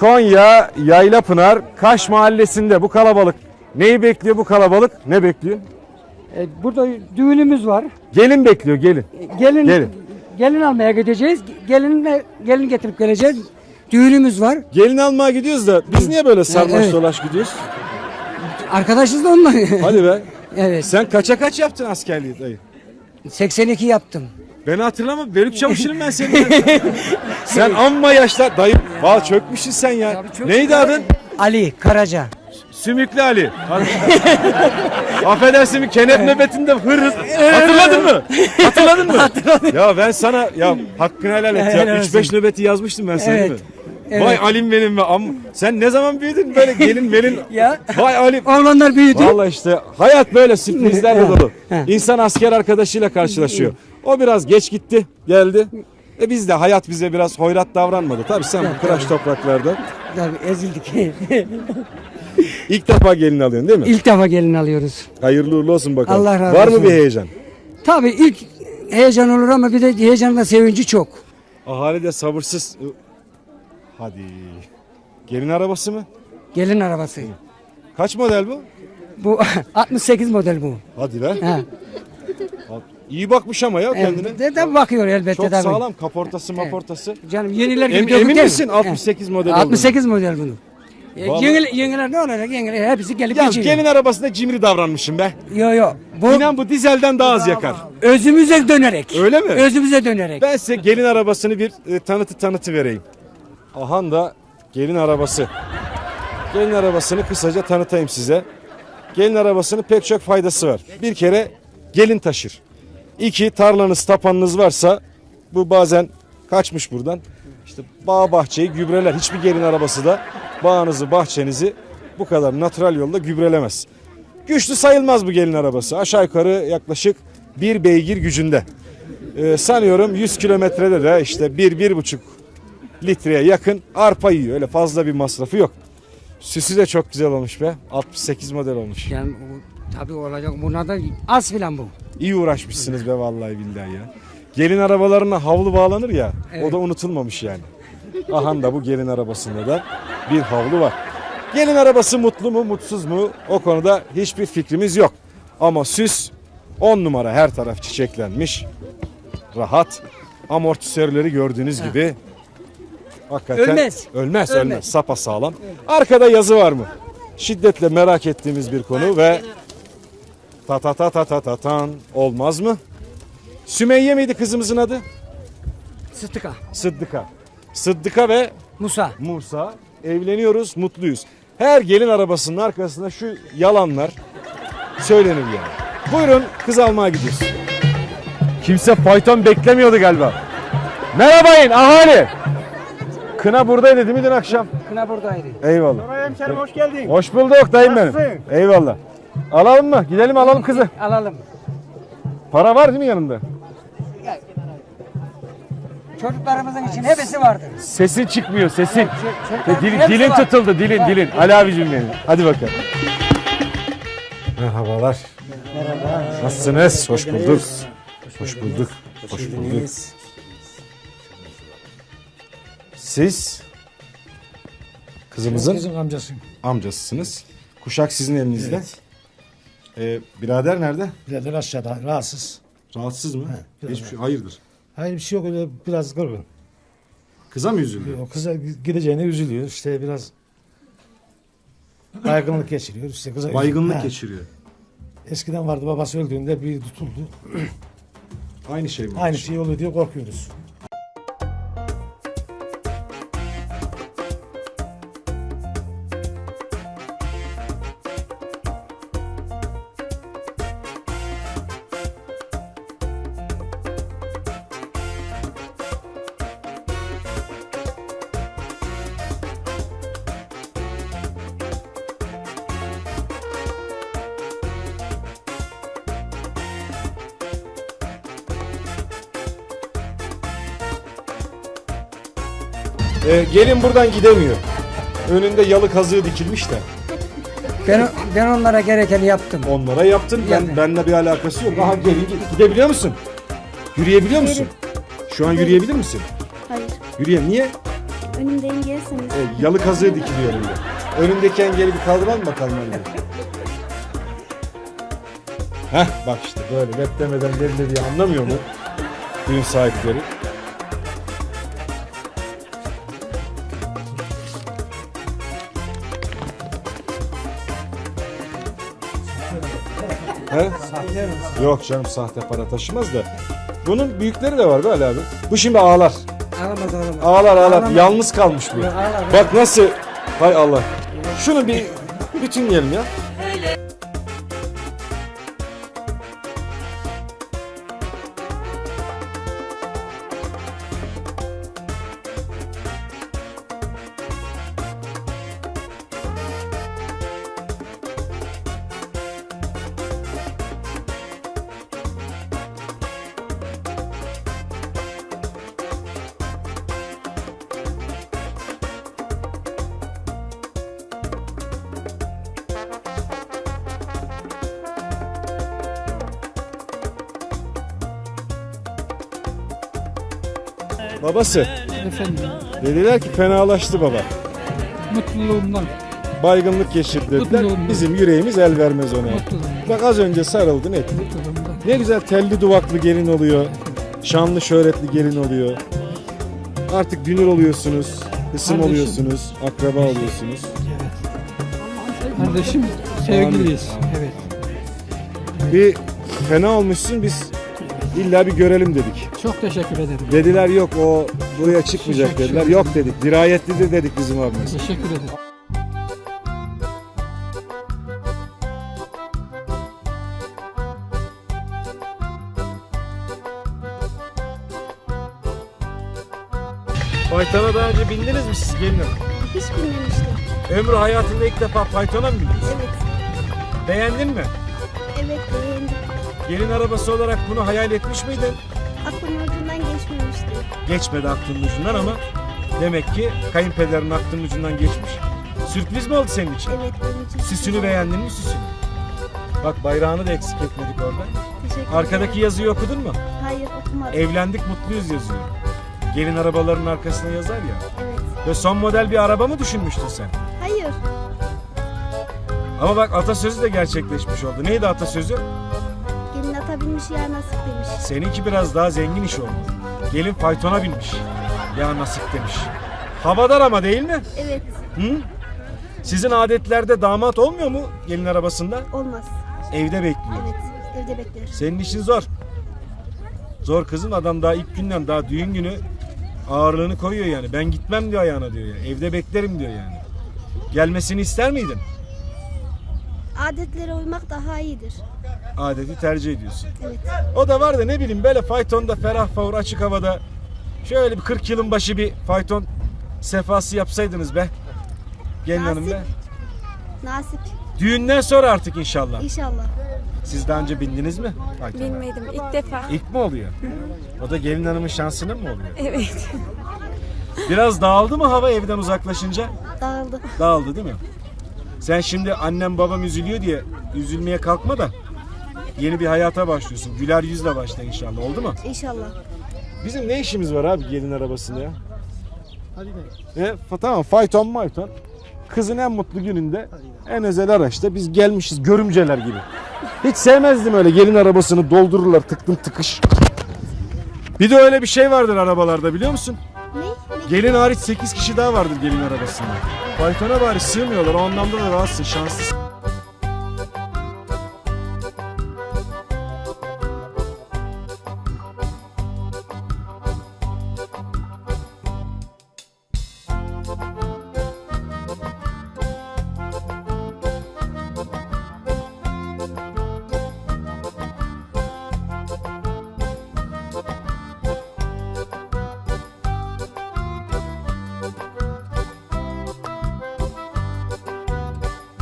Konya Yaylapınar Kaş Mahallesi'nde bu kalabalık. Neyi bekliyor bu kalabalık? Ne bekliyor? E, burada düğünümüz var. Gelin bekliyor gelin. E, Gelin Gelin. gelin almaya gideceğiz. Gelinle gelin getirip geleceğiz. Düğünümüz var. Gelin almaya gidiyoruz da biz niye böyle sarmaş Evet. dolaş gidiyoruz? Arkadaşız da onunla. Hadi be. evet. Sen kaça kaç yaptın askerliği dayı? 82 yaptım. Beni hatırlama. Bölük çavuşunum ben senin. sen amma yaşlar. Dayı. Valla çökmüşsün sen ya. Neydi adın? Ali Karaca. Sümüklü Ali. Affedersin bir kenef nöbetinde hırız. Hatırladın mı? Hatırladın mı? Ya ben sana ya hakkını helal et ya. Helal 3-5 olsun. nöbeti yazmıştım ben sana Evet. değil mi? Evet. Vay Alim benim be. Am sen ne zaman büyüdün böyle gelin melin. Ya. Vay Alim. Oğlanlar büyüdü. Vallahi işte hayat böyle sürprizlerle dolu. İnsan asker arkadaşıyla karşılaşıyor. O biraz geç gitti, geldi. E biz de hayat bize biraz hoyrat davranmadı. Tabii sen bu kıraç topraklarda Tabii ezildik. ilk defa gelin alıyorsun değil mi? İlk defa gelin alıyoruz. Hayırlı uğurlu olsun bakalım. Allah razı Var mı olsun. bir heyecan? Tabii ilk heyecan olur ama bir de heyecanla sevinci çok. Ahali de sabırsız. Hadi. Gelin arabası mı? Gelin arabası. Kaç model bu? Bu 68 model bu. Hadi be. Ha. İyi bakmış ama ya kendine. Evet, de, de bakıyor elbette Çok tabii. sağlam kaportası maportası. Canım yeniler gibi Em- emin değil mi? misin 68 model olduğunu? 68 model bunu. E, Vallahi- Yeniler, yeniler ne olacak? Yeniler hepsi gelip Ya geçiyor. gelin arabasında cimri davranmışım be. Yo yo. Bu İnan bu dizelden daha az yakar. özümüze dönerek. Öyle mi? Özümüze dönerek. Ben size gelin arabasını bir e, tanıtı tanıtı vereyim. Ahan da gelin arabası. Gelin arabasını kısaca tanıtayım size. Gelin arabasının pek çok faydası var. Bir kere gelin taşır. İki tarlanız tapanınız varsa bu bazen kaçmış buradan. İşte bağ bahçeyi gübreler. Hiçbir gelin arabası da bağınızı bahçenizi bu kadar natural yolda gübrelemez. Güçlü sayılmaz bu gelin arabası. Aşağı yukarı yaklaşık bir beygir gücünde. Ee, sanıyorum 100 kilometrede de işte 1-1,5 litreye yakın arpa yiyor. Öyle fazla bir masrafı yok. Süsü de çok güzel olmuş be. 68 model olmuş. Yani o, tabii olacak. Buna da az filan bu. İyi uğraşmışsınız be vallahi billahi ya. Gelin arabalarına havlu bağlanır ya. O da unutulmamış yani. Ahan da bu gelin arabasında da bir havlu var. Gelin arabası mutlu mu mutsuz mu o konuda hiçbir fikrimiz yok. Ama süs 10 numara her taraf çiçeklenmiş. Rahat. Amortisörleri gördüğünüz gibi. Hakikaten Ölmez. Ölmez, ölmez. Ölmez. Sapa sağlam. Arkada yazı var mı? Şiddetle merak ettiğimiz bir konu ve ta ta ta ta ta ta tan olmaz mı? Sümeyye miydi kızımızın adı? Sıtıka. Sıddıka. Sıddıka ve Musa. Musa evleniyoruz, mutluyuz. Her gelin arabasının arkasında şu yalanlar söylenir yani. Buyurun kız almaya gidiyoruz. Kimse fayton beklemiyordu galiba. Merhabayın ahali. Kına buradaydı değil mi dün akşam? Kına buradaydı. Eyvallah. Hemşerim hoş geldin. Hoş bulduk dayım benim. Nasılsın? Eyvallah. Alalım mı? Gidelim alalım kızı. Alalım. Para var değil mi yanında? Çocuklarımızın için hepsi vardır. Sesin çıkmıyor sesin. Ço- çocukların Dil- hepsi dilin var. tutuldu dilin dilin. Ali abicim benim. Hadi bakalım. Merhabalar. Merhaba. Nasılsınız? Hoş bulduk. Hoş bulduk. Hoş bulduk. Siz kızımızın Kızın amcasıyım. amcasısınız. Kuşak sizin elinizde. Ee, birader nerede? Birader aşağıda rahatsız. Rahatsız mı? biraz Hiçbir şey. Hayırdır? Hayır bir şey yok öyle biraz kırgın. Kıza mı üzüldü? O kıza gideceğine üzülüyor. İşte biraz baygınlık geçiriyor. İşte kıza Baygınlık Ha. geçiriyor. Eskiden vardı babası öldüğünde bir tutuldu. Aynı şey mi? Aynı şey oluyor diye korkuyoruz. Ee, gelin buradan gidemiyor. Önünde yalı kazığı dikilmiş de. Ben, ben onlara gerekeni yaptım. Onlara yaptın. Ben Yani. benimle bir alakası yok. Aha gelin git. Gidebiliyor musun? Yürüyebiliyor musun? Şu an yürüyebilir misin? Hayır. Yürüye. Niye? Önümde engelsiniz. E, yalı kazığı dikiliyor önünde. Önündeki engeli bir kaldıralım bakalım önce. Heh bak işte böyle lep demeden diye anlamıyor mu? Düğün sahipleri. He? Yok canım sahte para taşımaz da. Bunun büyükleri de var böyle abi. Bu şimdi ağlar. Ağlamaz ağlamaz. Ağlar ağlar. Ağlamaz. Yalnız kalmış bu. Ağlar. Bak nasıl. Hay Allah. Şunu bir bütünleyelim ya. Babası. Efendim Dediler ki fenalaştı baba. mutluluğumdan. Baygınlık geçirdi dediler. Bizim yüreğimiz el vermez ona. Mutluluğumdan. Bak az önce sarıldın etti. Mutluluğumdan. Ne güzel telli duvaklı gelin oluyor. Şanlı şöhretli gelin oluyor. Artık dünür oluyorsunuz. Kısım Kardeşim. oluyorsunuz. Akraba oluyorsunuz. Kardeşim sevgiliyiz. Evet. Bir fena olmuşsun biz illa bir görelim dedik. Çok teşekkür ederim. Dediler yok o buraya çıkmayacak Teşekkür dediler. ederim. Yok dedik. Dirayetlidir dedik bizim abimiz. Teşekkür ederim. Faytona daha önce bindiniz mi siz gelin hanım? Hiç bilmemiştim. Ömrü hayatında ilk defa faytona mı bindiniz? Evet. Beğendin mi? Gelin arabası olarak bunu hayal etmiş miydin? Aklımın ucundan geçmemişti. Geçmedi aklının ucundan ama demek ki kayınpederin aklının ucundan geçmiş. Sürpriz mi oldu senin için? Evet benim için. Süsünü beğendin mi süsünü? Bak bayrağını da eksik etmedik orada. Teşekkür Arkadaki yazıyı okudun mu? Hayır okumadım. Evlendik mutluyuz yazıyor. Gelin arabaların arkasına yazar ya. Evet. Ve son model bir araba mı düşünmüştün sen? Hayır. Ama bak atasözü de gerçekleşmiş oldu. Neydi atasözü? Binmiş ya nasip demiş. Seninki biraz daha zengin iş oldu. Gelin faytona binmiş. Ya nasip demiş. Havadar ama değil mi? Evet. Hı? Sizin adetlerde damat olmuyor mu gelin arabasında? Olmaz. Evde bekliyor. Evet. Evde bekler. Senin işin zor. Zor kızım adam daha ilk günden daha düğün günü ağırlığını koyuyor yani. Ben gitmem diyor ayağına diyor ya. Evde beklerim diyor yani. Gelmesini ister miydin? Adetlere uymak daha iyidir. Adeti tercih ediyorsun. Evet. O da var da ne bileyim böyle faytonda ferah favur açık havada şöyle bir 40 yılın başı bir fayton sefası yapsaydınız be. Gelin hanım be. Nasip. Düğünden sonra artık inşallah. İnşallah. Siz daha önce bindiniz mi? faytona? Bilmedim ilk defa. İlk mi oluyor? O da gelin hanımın şansına mı oluyor? Evet. Biraz dağıldı mı hava evden uzaklaşınca? Dağıldı. Dağıldı değil mi? Sen şimdi annem babam üzülüyor diye üzülmeye kalkma da yeni bir hayata başlıyorsun. Güler yüzle başla inşallah. Oldu mu? İnşallah. Bizim ne işimiz var abi gelin arabasında ya? Hadi e, fa- tamam fayton mayton. Kızın en mutlu gününde en özel araçta biz gelmişiz görümceler gibi. Hiç sevmezdim öyle gelin arabasını doldururlar tıktım tıkış. Bir de öyle bir şey vardır arabalarda biliyor musun? Ne? ne? Gelin hariç 8 kişi daha vardır gelin arabasında. Faytona bari sığmıyorlar o anlamda da rahatsın şanslısın.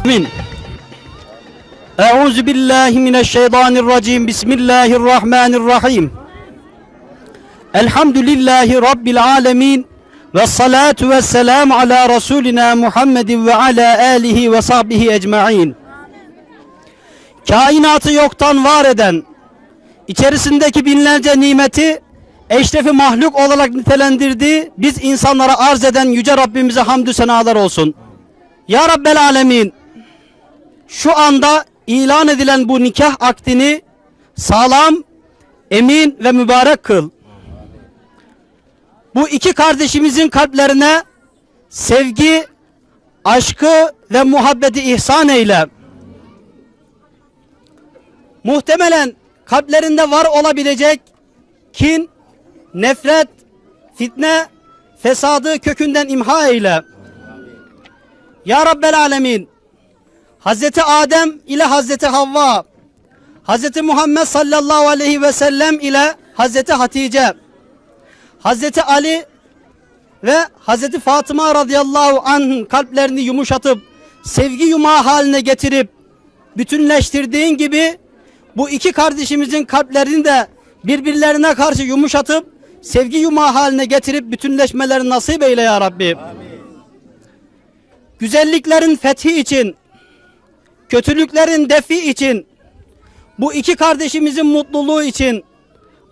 Min. Euzu billahi mineşşeytanirracim. Bismillahirrahmanirrahim. Elhamdülillahi rabbil alamin. Ve salatu ve selam ala Resulina Muhammedin ve ala alihi ve sahbihi ecmain. Kainatı yoktan var eden, içerisindeki binlerce nimeti eşrefi mahluk olarak nitelendirdiği biz insanlara arz eden yüce Rabbimize hamdü senalar olsun. Ya Rabbel Alemin şu anda ilan edilen bu nikah akdini sağlam, emin ve mübarek kıl. Bu iki kardeşimizin kalplerine sevgi, aşkı ve muhabbeti ihsan eyle. Muhtemelen kalplerinde var olabilecek kin, nefret, fitne, fesadı kökünden imha eyle. Ya Rabbel Alemin, Hazreti Adem ile Hazreti Havva, Hazreti Muhammed sallallahu aleyhi ve sellem ile Hazreti Hatice, Hazreti Ali ve Hazreti Fatıma radıyallahu anh kalplerini yumuşatıp sevgi yumağı haline getirip bütünleştirdiğin gibi bu iki kardeşimizin kalplerini de birbirlerine karşı yumuşatıp sevgi yumağı haline getirip bütünleşmelerini nasip eyle ya Rabbi. Güzelliklerin fethi için, kötülüklerin defi için, bu iki kardeşimizin mutluluğu için,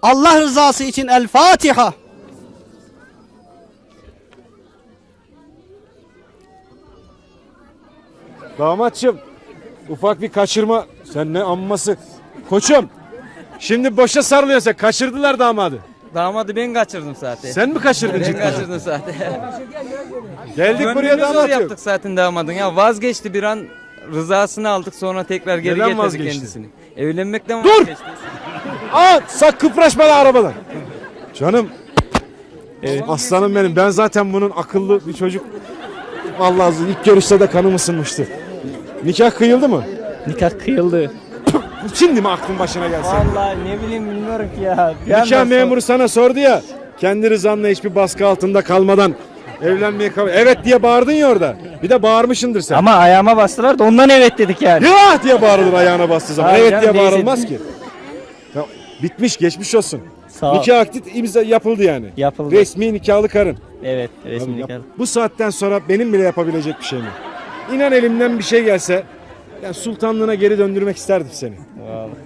Allah rızası için El Fatiha. Damatçım ufak bir kaçırma. Sen ne amması. Koçum. Şimdi boşa sarılıyorsun sen. Kaçırdılar damadı. Damadı ben kaçırdım zaten. Sen mi kaçırdın ben cidden? kaçırdım zaten. Geldik buraya Gönlümüzü zor damat yok. yaptık zaten damadın ya. Vazgeçti bir an rızasını aldık sonra tekrar geri Neden getirdik vazgeçti? kendisini. Evlenmekten Dur! vazgeçti. Aa sak kıpraşma lan arabadan. Canım. Aslanım benim. Ben zaten bunun akıllı bir çocuk. Vallahi ilk görüşte de kanım ısınmıştı. Nikah kıyıldı mı? Nikah kıyıldı. Şimdi mi aklın başına gelsin? Vallahi ne bileyim bilmiyorum ki ya. Bir Nikah anda memuru sana sordu ya. Kendi rızanla hiçbir baskı altında kalmadan evlenmeye kabul. Evet diye bağırdın ya orada. Bir de bağırmışındır sen. Ama ayağıma bastılar da ondan evet dedik yani. Ya diye bağırılır ayağına bastığı zaman. Hayır evet canım, diye neyse. bağırılmaz ki. Ya, bitmiş geçmiş olsun. Sağ ol. Nikah akdi imza yapıldı yani. Yapıldı. Resmi nikahlı karın. Evet resmi Abi yap- nikah. Bu saatten sonra benim bile yapabilecek bir şey mi? İnan elimden bir şey gelse yani sultanlığına geri döndürmek isterdim seni.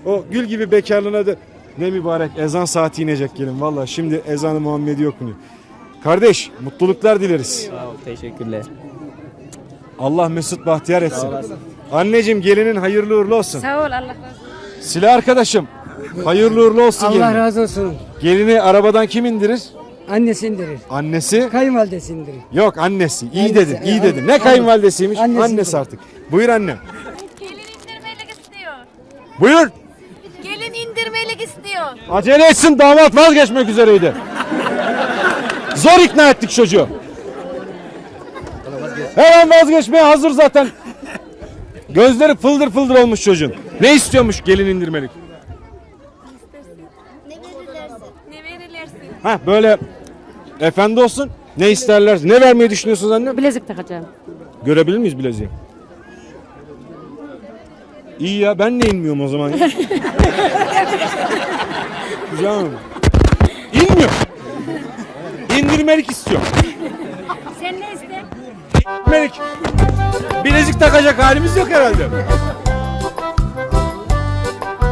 O gül gibi bekarlığına da ne mübarek ezan saati inecek gelin valla şimdi ezanı Muhammedi okunuyor. Kardeş mutluluklar dileriz. Sağ ol teşekkürler. Allah mesut bahtiyar etsin. Anneciğim gelinin hayırlı uğurlu olsun. Sağ ol Allah razı olsun. Silah arkadaşım hayırlı uğurlu olsun Allah gelin. razı olsun. Gelini arabadan kim indirir? Annesi indirir. Annesi? Kayınvalidesi indirir. Yok annesi. İyi Annesi, dedin, iyi dedin. Ne kayınvalidesiymiş? Annesi Annesi artık. Buyur annem. Gelin indirmelik istiyor. Buyur. Gelin indirmelik istiyor. Acele etsin damat vazgeçmek üzereydi. Zor ikna ettik çocuğu. Hemen vazgeçmeye hazır zaten. Gözleri fıldır fıldır olmuş çocuğun. Ne istiyormuş gelin indirmelik? Ne verirlersin? Ha böyle efendi olsun. Ne isterler? Ne vermeyi düşünüyorsunuz annem? Bilezik takacağım. Görebilir miyiz bileziği? İyi ya ben de inmiyorum o zaman. ya. Güzel mi? İnmiyor. İndirmelik istiyor. Sen ne iste? İndirmelik. Bilezik takacak halimiz yok herhalde.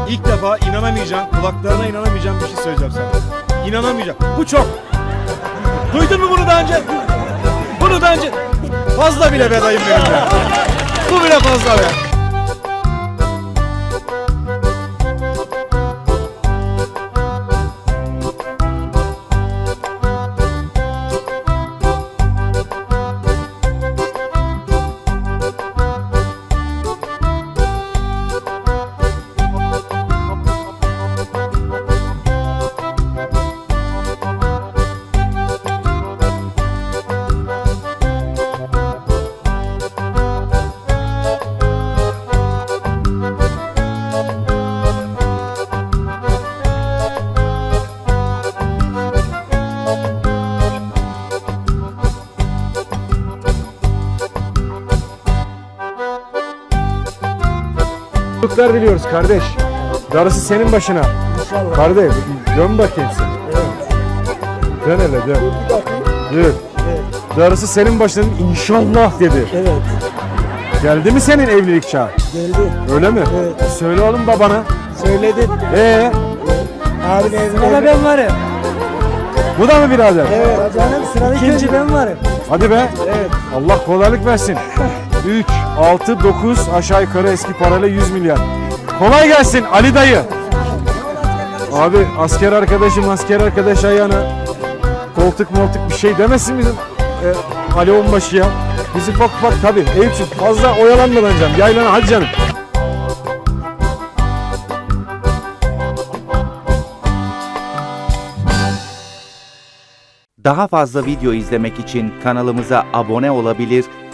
İlk defa inanamayacağım, kulaklarına inanamayacağım bir şey söyleyeceğim sana. İnanamayacağım. Bu çok. Duydun mu bunu daha önce? Bunu daha önce. Fazla bile be dayım benim be. Bu bile fazla be. Mutluluklar diliyoruz kardeş. Darısı senin başına. İnşallah. Kardeş dön bakayım sen. Dön hele dön. Dur. Darısı senin başına inşallah dedi. Evet. Geldi mi senin evlilik çağı? Geldi. Öyle mi? Söyle oğlum babana. Söyledin. Ee, Abin evine Baba ben varım. Bu da mı birader? Evet canım sırada ikinci ben varım. Hadi be. Evet. Allah kolaylık versin. 3, 6, 9 aşağı yukarı eski parayla 100 milyar. Kolay gelsin Ali dayı. Abi asker arkadaşım asker arkadaş ayağına koltuk moltuk bir şey demesin bizim e, Ali Onbaşı ya. Bizi ufak ufak tabii Eyüp'cüğüm fazla oyalanmadan canım yaylana hadi canım. Daha fazla video izlemek için kanalımıza abone olabilir,